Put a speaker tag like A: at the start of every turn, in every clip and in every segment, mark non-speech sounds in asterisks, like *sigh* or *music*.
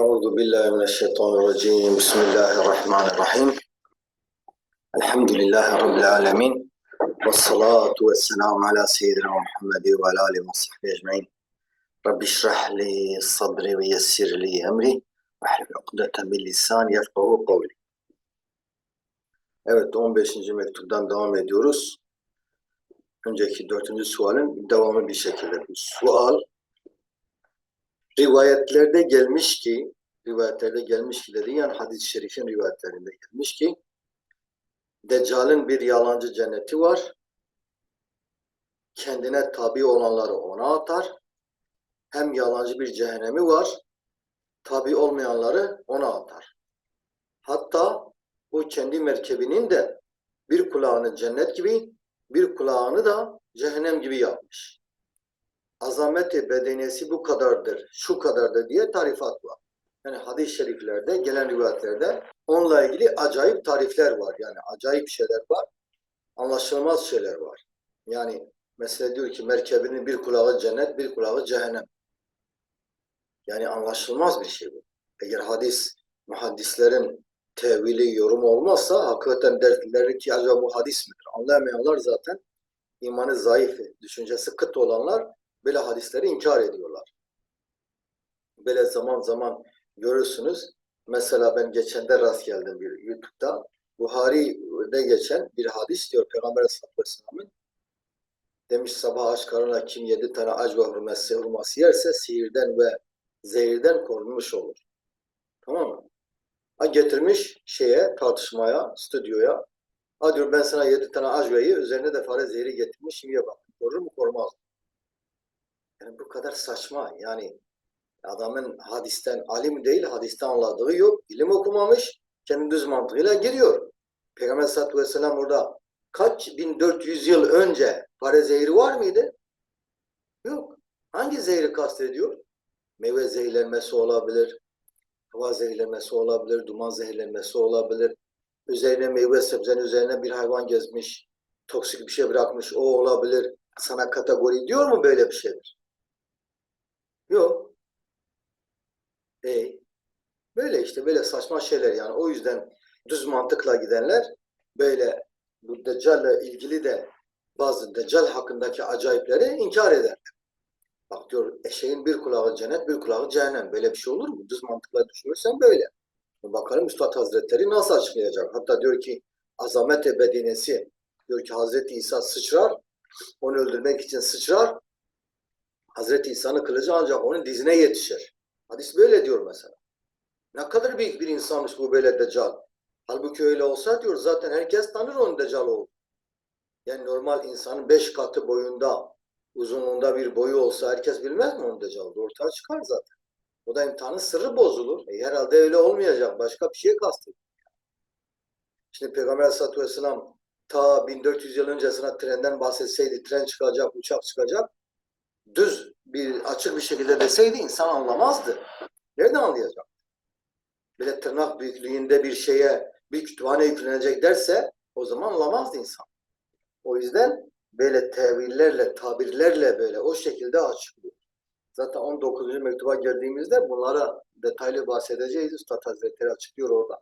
A: أعوذ بالله من الشيطان الرجيم بسم الله الرحمن الرحيم الحمد لله رب العالمين والصلاة والسلام على سيدنا محمد وعلى آله وصحبه أجمعين رب اشرح لي صدري ويسر لي أمري واحلل عقدة من لساني يفقهوا قولي Evet 15. mektuptan devam ediyoruz. Önceki dördüncü sualin devamı bir şekilde. Sual rivayetlerde gelmiş ki rivayetlerde gelmiş ki dedi yani hadis-i şerifin rivayetlerinde gelmiş ki Deccal'in bir yalancı cenneti var. Kendine tabi olanları ona atar. Hem yalancı bir cehennemi var. Tabi olmayanları ona atar. Hatta bu kendi merkebinin de bir kulağını cennet gibi, bir kulağını da cehennem gibi yapmış. Azameti bedenesi bu kadardır, şu kadardır diye tarifat var. Yani hadis-i şeriflerde, gelen rivayetlerde onunla ilgili acayip tarifler var. Yani acayip şeyler var, anlaşılmaz şeyler var. Yani mesela diyor ki merkebinin bir kulağı cennet, bir kulağı cehennem. Yani anlaşılmaz bir şey bu. Eğer hadis, muhaddislerin tevili, yorum olmazsa hakikaten dertleri ki acaba bu hadis midir? Anlayamayanlar zaten imanı zayıf, düşüncesi kıt olanlar böyle hadisleri inkar ediyorlar. Böyle zaman zaman görürsünüz. Mesela ben geçende rast geldim bir YouTube'da. Buhari'de geçen bir hadis diyor Peygamber Aleyhisselatü Vesselam'ın demiş sabah aç karnına kim yedi tane ac ve hurması, hurması yerse sihirden ve zehirden korunmuş olur. Tamam mı? Ha getirmiş şeye, tartışmaya, stüdyoya. Ha diyor ben sana yedi tane acveyi, üzerine de fare zehri getirmiş, şimdi bak. Korur mu, korumaz mı? Yani bu kadar saçma. Yani adamın hadisten alim değil, hadisten anladığı yok. ilim okumamış, kendi düz mantığıyla giriyor. Peygamber sallallahu aleyhi ve sellem orada kaç 1400 yıl önce fare zehri var mıydı? Yok. Hangi zehri kastediyor? Meyve zehirlenmesi olabilir, hava zehirlenmesi olabilir, duman zehirlenmesi olabilir. Üzerine meyve sebzenin üzerine bir hayvan gezmiş, toksik bir şey bırakmış, o olabilir. Sana kategori diyor mu böyle bir şeydir? Yok. E, böyle işte böyle saçma şeyler yani. O yüzden düz mantıkla gidenler böyle bu Deccal'le ilgili de bazı Deccal hakkındaki acayipleri inkar eder. Bak diyor eşeğin bir kulağı cennet bir kulağı cehennem. Böyle bir şey olur mu? Düz mantıkla düşünürsen böyle. Bakalım Üstad Hazretleri nasıl açıklayacak? Hatta diyor ki azamet bedinesi diyor ki Hazreti İsa sıçrar onu öldürmek için sıçrar Hazreti İsa'nın kılıcı ancak onun dizine yetişir. Hadis böyle diyor mesela. Ne kadar büyük bir insanmış bu böyle deccal. Halbuki öyle olsa diyor zaten herkes tanır onun deccal olduğunu. Yani normal insanın beş katı boyunda uzunluğunda bir boyu olsa herkes bilmez mi onun deccal olduğunu? Ortaya çıkar zaten. O da imtihanın sırrı bozulur. E, herhalde öyle olmayacak. Başka bir şey kastediyor. Şimdi Peygamber Aleyhisselatü Vesselam ta 1400 yıl öncesine trenden bahsetseydi tren çıkacak, uçak çıkacak düz bir açık bir şekilde deseydi insan anlamazdı. Nereden anlayacak? Böyle tırnak büyüklüğünde bir şeye bir kütüphane yüklenecek derse o zaman anlamazdı insan. O yüzden böyle tevillerle, tabirlerle böyle o şekilde açıklıyor. Zaten 19. mektuba geldiğimizde bunlara detaylı bahsedeceğiz. Üstad Hazretleri açıklıyor orada.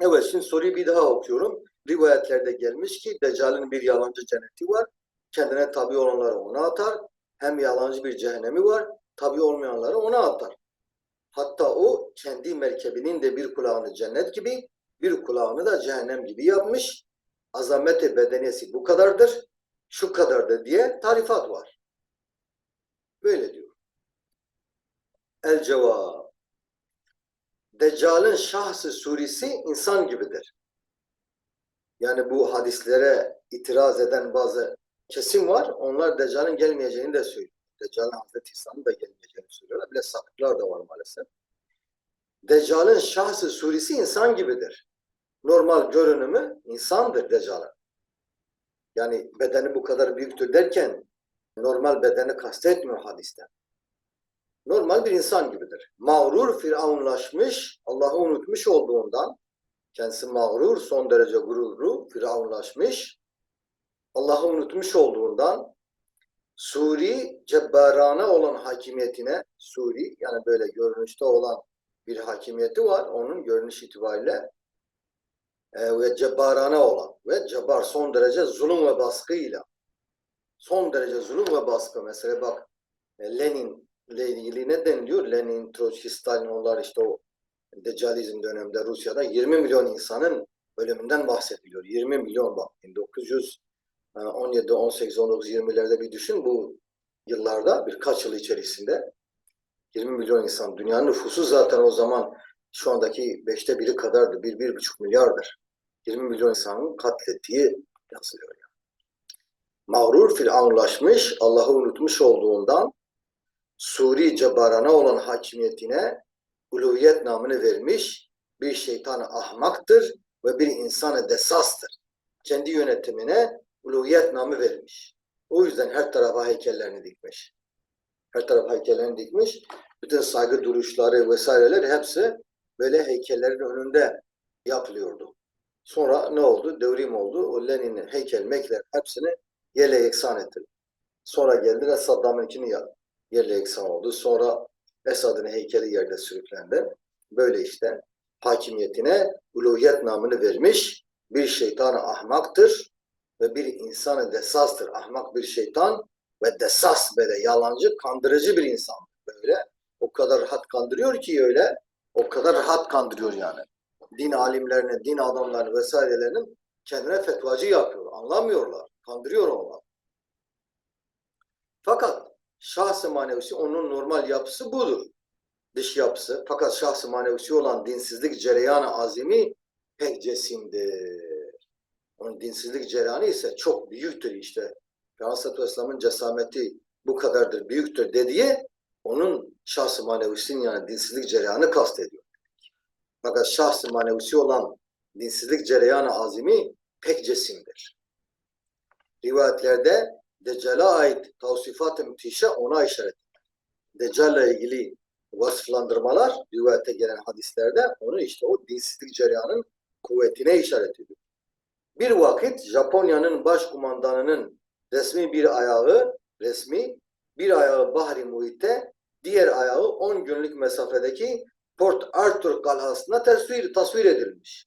A: Evet şimdi soruyu bir daha okuyorum. Rivayetlerde gelmiş ki Deccal'in bir yalancı cenneti var. Kendine tabi olanları ona atar. Hem yalancı bir cehennemi var. Tabi olmayanları ona atar. Hatta o kendi merkebinin de bir kulağını cennet gibi, bir kulağını da cehennem gibi yapmış. Azameti bedenesi bu kadardır, şu kadardır diye tarifat var. Böyle diyor. El cevap. Deccal'ın şahsı surisi insan gibidir. Yani bu hadislere itiraz eden bazı kesim var. Onlar Deccal'ın gelmeyeceğini de söylüyor. Deccal'ın Hazreti İsa'nın da gelmeyeceğini söylüyorlar. Bile sapıklar da var maalesef. Deccal'ın şahsı surisi insan gibidir. Normal görünümü insandır Deccal'ın. Yani bedeni bu kadar büyüktür derken normal bedeni kastetmiyor hadisten. Normal bir insan gibidir. Mağrur, firavunlaşmış, Allah'ı unutmuş olduğundan kendisi mağrur, son derece gururlu, firavunlaşmış, Allah'ı unutmuş olduğundan Suri cebbarane olan hakimiyetine Suri yani böyle görünüşte olan bir hakimiyeti var. Onun görünüş itibariyle e, ve cebbarane olan ve cebbar son derece zulüm ve baskıyla son derece zulüm ve baskı. Mesela bak e, Lenin ile ilgili ne deniliyor? Lenin, Troçki, Stalin onlar işte o Deccalizm döneminde Rusya'da 20 milyon insanın ölümünden bahsediliyor. 20 milyon bak 1917, 18, 19, 20'lerde bir düşün bu yıllarda birkaç yıl içerisinde 20 milyon insan. Dünyanın nüfusu zaten o zaman şu andaki beşte biri kadardı. Bir, bir buçuk milyardır. 20 milyon insanın katlettiği yazılıyor. Yani. Mağrur firavunlaşmış, Allah'ı unutmuş olduğundan Suri cebarana olan hakimiyetine uluhiyet namını vermiş bir şeytan ahmaktır ve bir insanı desastır. Kendi yönetimine uluhiyet namı vermiş. O yüzden her tarafa heykellerini dikmiş. Her tarafa heykellerini dikmiş. Bütün saygı duruşları vesaireler hepsi böyle heykellerin önünde yapılıyordu. Sonra ne oldu? Devrim oldu. O Lenin'in heykel, mekler hepsini yerle yeksan etti. Sonra geldiler Saddam'ınkini yerle yeksan oldu. Sonra Esad'ın heykeli yerde sürüklendi. Böyle işte hakimiyetine uluhiyet namını vermiş bir şeytan ahmaktır ve bir insanı desastır. Ahmak bir şeytan ve desas böyle yalancı, kandırıcı bir insan böyle. O kadar rahat kandırıyor ki öyle, o kadar rahat kandırıyor yani. Din alimlerini, din adamlarını vesairelerinin kendine fetvacı yapıyor. Anlamıyorlar. Kandırıyor onlar. Fakat şahsı manevisi onun normal yapısı budur. Dış yapısı. Fakat şahsı manevisi olan dinsizlik cereyanı azimi pek cesimdir. Onun dinsizlik cereyanı ise çok büyüktür işte. Peygamber Aleyhisselam'ın cesameti bu kadardır, büyüktür dediği onun şahsı manevisinin yani dinsizlik cereyanı kastediyor. Fakat şahsı manevisi olan dinsizlik cereyanı azimi pek cesimdir. Rivayetlerde Deccal'e ait tavsifat-ı müthişe ona işaret eder. Deccal'le ilgili vasıflandırmalar rivayete gelen hadislerde onu işte o dinsizlik cereyanın kuvvetine işaret ediyor. Bir vakit Japonya'nın başkumandanının resmi bir ayağı, resmi bir ayağı Bahri Muhit'te, diğer ayağı 10 günlük mesafedeki Port Arthur kalhasına tasvir, tasvir edilmiş.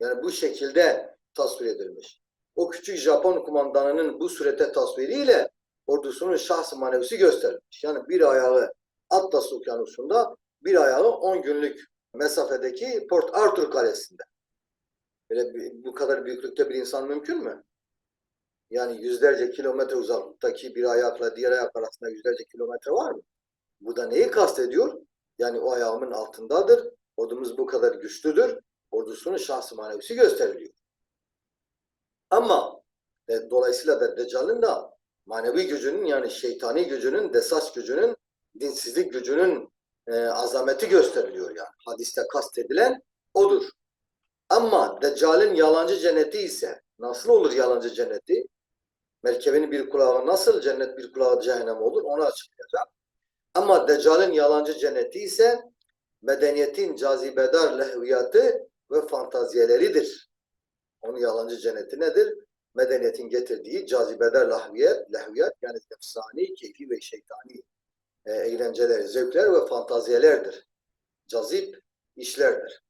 A: Yani bu şekilde tasvir edilmiş. O küçük Japon kumandanının bu surete tasviriyle ordusunun şahsı manevisi gösterilmiş. Yani bir ayağı Atlas Okyanusu'nda, bir ayağı 10 günlük mesafedeki Port Arthur kalesinde. Böyle bu kadar büyüklükte bir insan mümkün mü? Yani yüzlerce kilometre uzaklıktaki bir ayakla diğer ayak arasında yüzlerce kilometre var mı? Bu da neyi kastediyor? Yani o ayağımın altındadır. Ordumuz bu kadar güçlüdür. Ordusunun şahsı manevisi gösteriliyor. Ama e, dolayısıyla da Deccal'ın da manevi gücünün yani şeytani gücünün, desas gücünün, dinsizlik gücünün e, azameti gösteriliyor yani. Hadiste kastedilen odur. Ama Deccal'in yalancı cenneti ise nasıl olur yalancı cenneti? Merkebenin bir kulağı nasıl cennet bir kulağı cehennem olur onu açıklayacak. Ama Deccal'in yalancı cenneti ise medeniyetin cazibedar lehviyatı ve fantaziyeleridir. Onun yalancı cenneti nedir? Medeniyetin getirdiği cazibedar lahviyet, lehviyat yani nefsani, keyfi ve şeytani e, eğlenceler, zevkler ve fantaziyelerdir. Cazip işlerdir.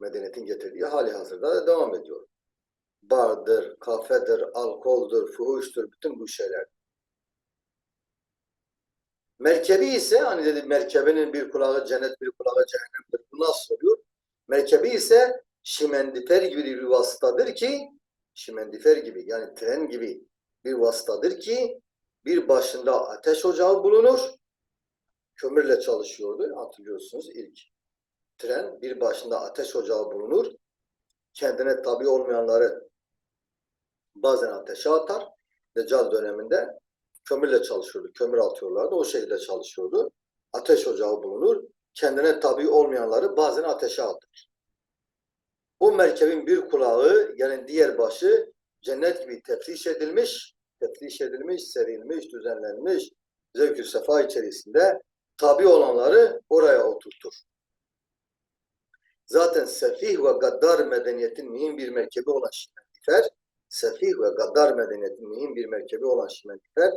A: Medeniyetin getirdiği hali hazırda da devam ediyor. Bardır, kafedir, alkoldur, fuhuştur, bütün bu şeyler. Merkebi ise hani dedi merkebenin bir kulağı cennet bir kulağı cehennemdir. Bu nasıl oluyor? Merkebi ise şimendifer gibi bir vasıtadır ki şimendifer gibi yani tren gibi bir vasıtadır ki bir başında ateş ocağı bulunur. Kömürle çalışıyordu hatırlıyorsunuz ilk. Tren bir başında ateş ocağı bulunur. Kendine tabi olmayanları bazen ateşe atar. Deccal döneminde kömürle çalışıyordu. Kömür atıyorlardı. O şekilde çalışıyordu. Ateş ocağı bulunur. Kendine tabi olmayanları bazen ateşe atar. Bu merkebin bir kulağı yani diğer başı cennet gibi tefriş edilmiş, tefriş edilmiş, serilmiş, düzenlenmiş, zevk-ü sefa içerisinde tabi olanları oraya oturtur. Zaten sefih ve gaddar medeniyetin mühim bir merkebi olan Şimendifer, sefih ve gaddar medeniyetin mühim bir merkebi olan Şimendifer,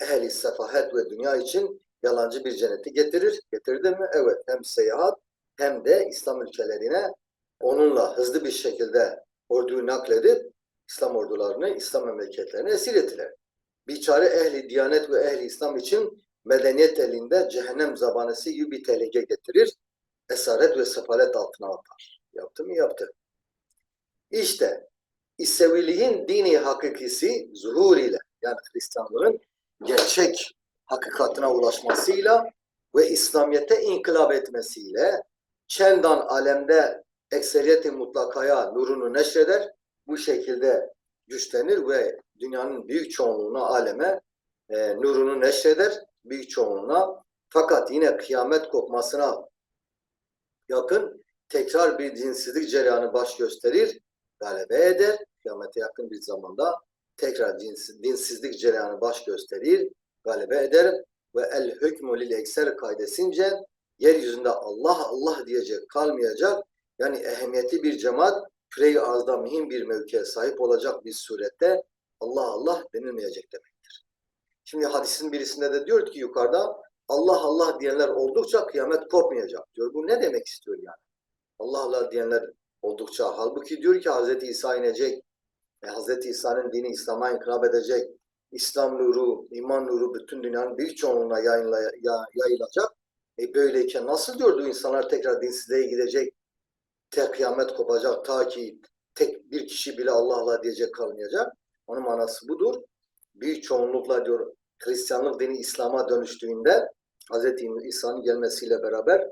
A: ehli sefahet ve dünya için yalancı bir cenneti getirir. Getirdi mi? Evet. Hem seyahat hem de İslam ülkelerine onunla hızlı bir şekilde orduyu nakledip İslam ordularını İslam memleketlerine esir ettiler. Biçare ehli diyanet ve ehli İslam için medeniyet elinde cehennem zabanesi gibi bir tehlike getirir. Esaret ve sefalet altına atar. Yaptı mı? Yaptı. İşte İseviliğin dini hakikisi zuhur ile yani Hristiyanlığın gerçek hakikatine ulaşmasıyla ve İslamiyet'e inkılap etmesiyle çendan alemde ekseriyeti mutlakaya nurunu neşreder. Bu şekilde güçlenir ve dünyanın büyük çoğunluğuna aleme e, nurunu neşreder. Büyük çoğunluğuna. Fakat yine kıyamet kopmasına yakın tekrar bir dinsizlik cereyanı baş gösterir, galebe eder. Kıyamete yakın bir zamanda tekrar dinsiz, dinsizlik cereyanı baş gösterir, galebe eder ve el hükmü lil ekser kaydesince yeryüzünde Allah Allah diyecek kalmayacak. Yani ehemmiyetli bir cemaat küre-i mühim bir mevkiye sahip olacak bir surette Allah Allah denilmeyecek demektir. Şimdi hadisin birisinde de diyor ki yukarıda Allah Allah diyenler oldukça kıyamet kopmayacak diyor. Bu ne demek istiyor yani? Allah Allah diyenler oldukça. Halbuki diyor ki Hz. İsa inecek. E, Hz. İsa'nın dini İslam'a inkılap edecek. İslam nuru, iman nuru bütün dünyanın bir çoğunluğuna yayınla, ya, yayılacak. E böyleyken nasıl diyordu insanlar tekrar dinsizliğe gidecek? Tek kıyamet kopacak ta ki tek bir kişi bile Allah Allah diyecek kalmayacak. Onun manası budur. Büyük çoğunlukla diyor Hristiyanlık dini İslam'a dönüştüğünde Hz. İsa'nın gelmesiyle beraber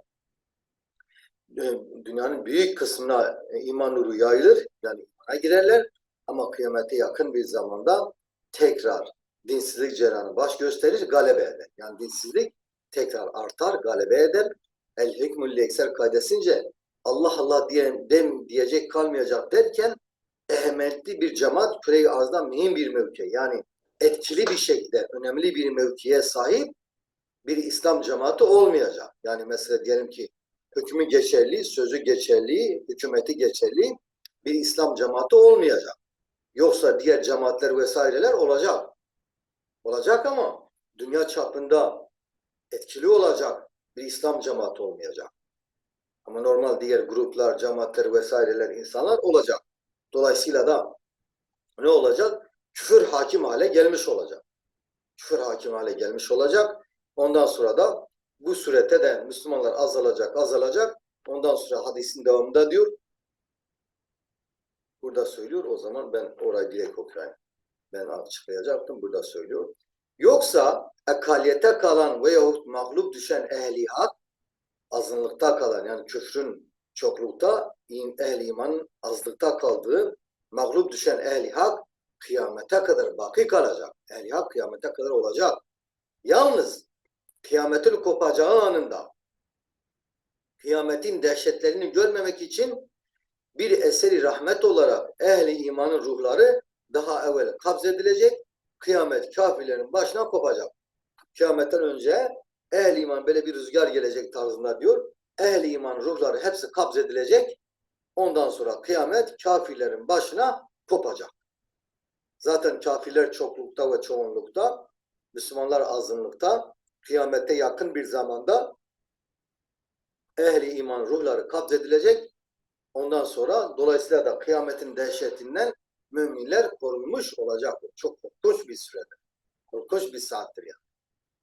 A: e, dünyanın büyük kısmına e, iman nuru yayılır. Yani imana girerler. Ama kıyamete yakın bir zamanda tekrar dinsizlik cereyanı baş gösterir, galebe eder. Yani dinsizlik tekrar artar, galebe eder. El hükmül ekser kaydesince Allah Allah diyen dem diyecek kalmayacak derken ehemmiyetli bir cemaat küre-i arzda mühim bir mevki. Yani etkili bir şekilde önemli bir mevkiye sahip bir İslam cemaati olmayacak. Yani mesela diyelim ki hükmü geçerli, sözü geçerli, hükümeti geçerli bir İslam cemaati olmayacak. Yoksa diğer cemaatler vesaireler olacak. Olacak ama dünya çapında etkili olacak bir İslam cemaati olmayacak. Ama normal diğer gruplar, cemaatler vesaireler, insanlar olacak. Dolayısıyla da ne olacak? Küfür hakim hale gelmiş olacak. Küfür hakim hale gelmiş olacak. Ondan sonra da bu surette de Müslümanlar azalacak, azalacak. Ondan sonra hadisin devamında diyor. Burada söylüyor. O zaman ben orayı direkt okuyayım. Ben açıklayacaktım. Burada söylüyor. Yoksa ekaliyete kalan veyahut mağlup düşen ehli hak azınlıkta kalan yani küfrün çoklukta ehli imanın azlıkta kaldığı mağlup düşen ehli hak kıyamete kadar baki kalacak. Ehli hak kıyamete kadar olacak. Yalnız kıyametin kopacağı anında kıyametin dehşetlerini görmemek için bir eseri rahmet olarak ehli imanın ruhları daha evvel kabzedilecek, kıyamet kafirlerin başına kopacak. Kıyametten önce ehli iman böyle bir rüzgar gelecek tarzında diyor. Ehli iman ruhları hepsi kabzedilecek. Ondan sonra kıyamet kafirlerin başına kopacak. Zaten kafirler çoklukta ve çoğunlukta, Müslümanlar azınlıkta, kıyamette yakın bir zamanda ehli iman ruhları kabzedilecek. Ondan sonra dolayısıyla da kıyametin dehşetinden müminler korunmuş olacak. Çok korkunç bir sürede. Korkunç bir saattir yani.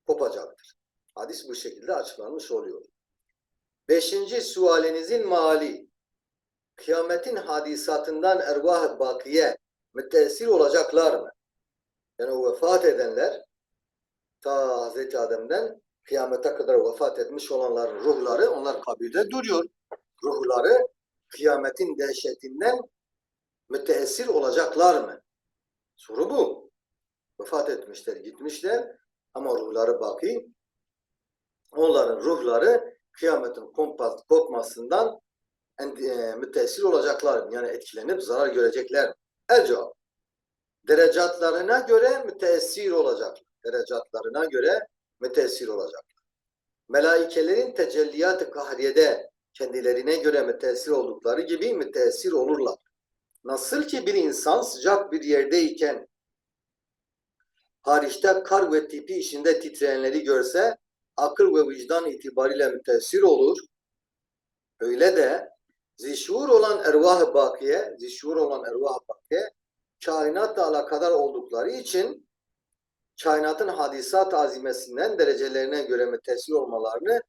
A: Kopacaktır. Hadis bu şekilde açıklanmış oluyor. Beşinci sualinizin mali. Kıyametin hadisatından ervah-ı bakiye müteessir olacaklar mı? Yani o vefat edenler ta Hazreti Adem'den kıyamete kadar vefat etmiş olanların ruhları onlar kabirde duruyor. Ruhları kıyametin dehşetinden müteessir olacaklar mı? Soru bu. Vefat etmişler, gitmişler ama ruhları baki. Onların ruhları kıyametin kopmasından e, müteessir olacaklar mı? Yani etkilenip zarar görecekler mi? Cevap. Derecatlarına göre müteessir olacak. Derecatlarına göre müteessir olacak. Melaikelerin tecelliyat-ı kahriyede kendilerine göre müteessir oldukları gibi müteessir olurlar. Nasıl ki bir insan sıcak bir yerdeyken hariçte kar ve tipi içinde titreyenleri görse akıl ve vicdan itibariyle müteessir olur. Öyle de zişur olan ervah-ı bakiye, zişur olan ervah-ı bakiye kainatla alakadar oldukları için kainatın hadisat azimesinden derecelerine göre mütesir olmalarını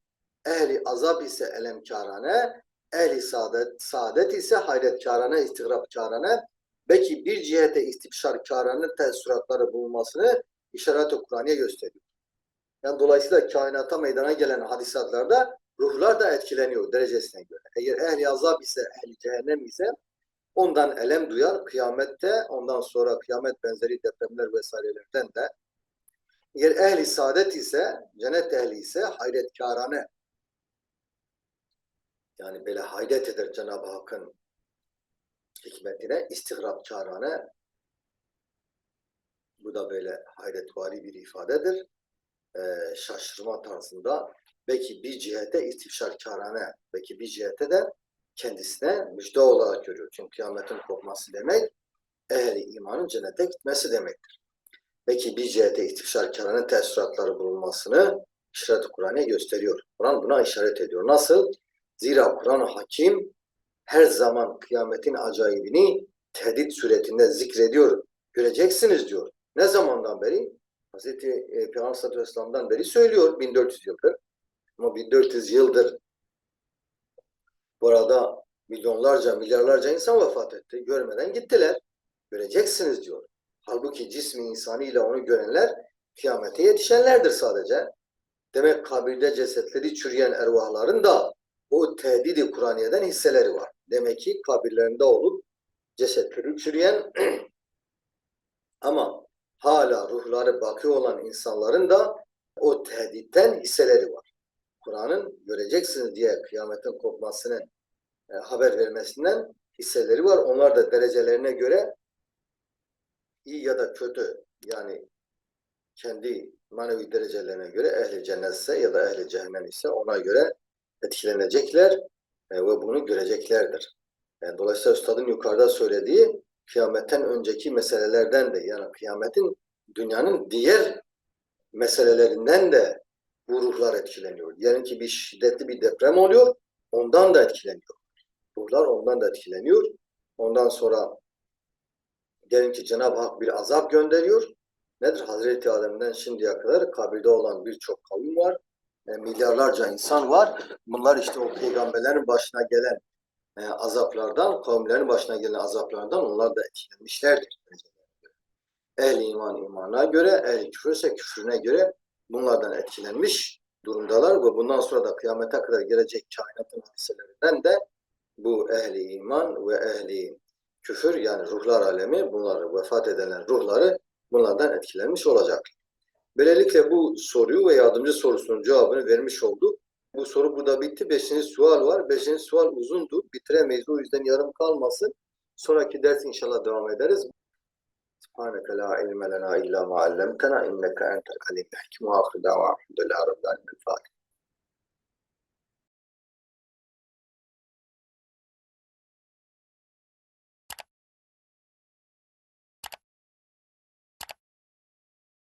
A: ehli azap ise elemkârane, ehli saadet, saadet ise hayretkârane, istigrapkârane, belki bir cihete istibşarkârane tesirratları bulunmasını işaret-i Kur'an'ya gösteriyor. Yani dolayısıyla kainata meydana gelen hadisatlarda ruhlar da etkileniyor derecesine göre. Eğer ehli azap ise, ehli cehennem ise ondan elem duyar kıyamette, ondan sonra kıyamet benzeri depremler vesairelerden de eğer ehli saadet ise, cennet ehli ise hayretkârane yani böyle hayret eder Cenab-ı Hakk'ın hikmetine, istigrapkârane bu da böyle hayretvari bir ifadedir. Ee, şaşırma tarzında belki bir cihete istişarkârane, belki bir cihete de kendisine müjde olarak görüyor. Çünkü kıyametin kopması demek ehli imanın cennete gitmesi demektir. Belki bir cihete istişarkârane tesiratları bulunmasını işaret Kur'an'a gösteriyor. Kur'an buna işaret ediyor. Nasıl? Zira Kur'an-ı Hakim her zaman kıyametin acayibini tehdit suretinde zikrediyor. Göreceksiniz diyor. Ne zamandan beri? Hz. Peygamber sallallahu aleyhi ve sellem'den beri söylüyor 1400 yıldır. Ama 1400 yıldır burada milyonlarca, milyarlarca insan vefat etti. Görmeden gittiler. Göreceksiniz diyor. Halbuki cismi insaniyle onu görenler kıyamete yetişenlerdir sadece. Demek kabirde cesetleri çürüyen ervahların da o tehdidi Kur'aniye'den hisseleri var. Demek ki kabirlerinde olup cesetleri çürüyen *clears throat* ama hala ruhları baki olan insanların da o tehditten hisseleri var. Kur'an'ın göreceksiniz diye kıyametin kopmasını e, haber vermesinden hisseleri var. Onlar da derecelerine göre iyi ya da kötü yani kendi manevi derecelerine göre ehli cennetse ya da ehli cehennem ise ona göre etkilenecekler e, ve bunu göreceklerdir. Yani dolayısıyla Üstad'ın yukarıda söylediği kıyametten önceki meselelerden de yani kıyametin dünyanın diğer meselelerinden de bu ruhlar etkileniyor. Diyelim ki bir şiddetli bir deprem oluyor, ondan da etkileniyor. Ruhlar ondan da etkileniyor. Ondan sonra diyelim ki Cenab-ı Hak bir azap gönderiyor. Nedir? Hazreti Adem'den şimdiye kadar kabirde olan birçok kavim var. E, milyarlarca insan var. Bunlar işte o peygamberlerin başına gelen e, azaplardan, kavimlerin başına gelen azaplardan onlar da etkilenmişlerdir. Ehli iman imana göre, ehli küfür ise küfrüne göre bunlardan etkilenmiş durumdalar ve bundan sonra da kıyamete kadar gelecek kainatın hadiselerinden de bu ehli iman ve ehli küfür yani ruhlar alemi bunları vefat edilen ruhları bunlardan etkilenmiş olacak. Böylelikle bu soruyu ve yardımcı sorusunun cevabını vermiş olduk. Bu soru burada bitti. Beşinci sual var. Beşinci sual uzundu. Bitiremeyiz. O yüzden yarım kalmasın. Sonraki ders inşallah devam ederiz. سبحانك لا علم لنا إلا ما علمتنا إنك أنت العليم. الحكيم وآخر دعوانا الحمد لله رب العالمين. الفاتحة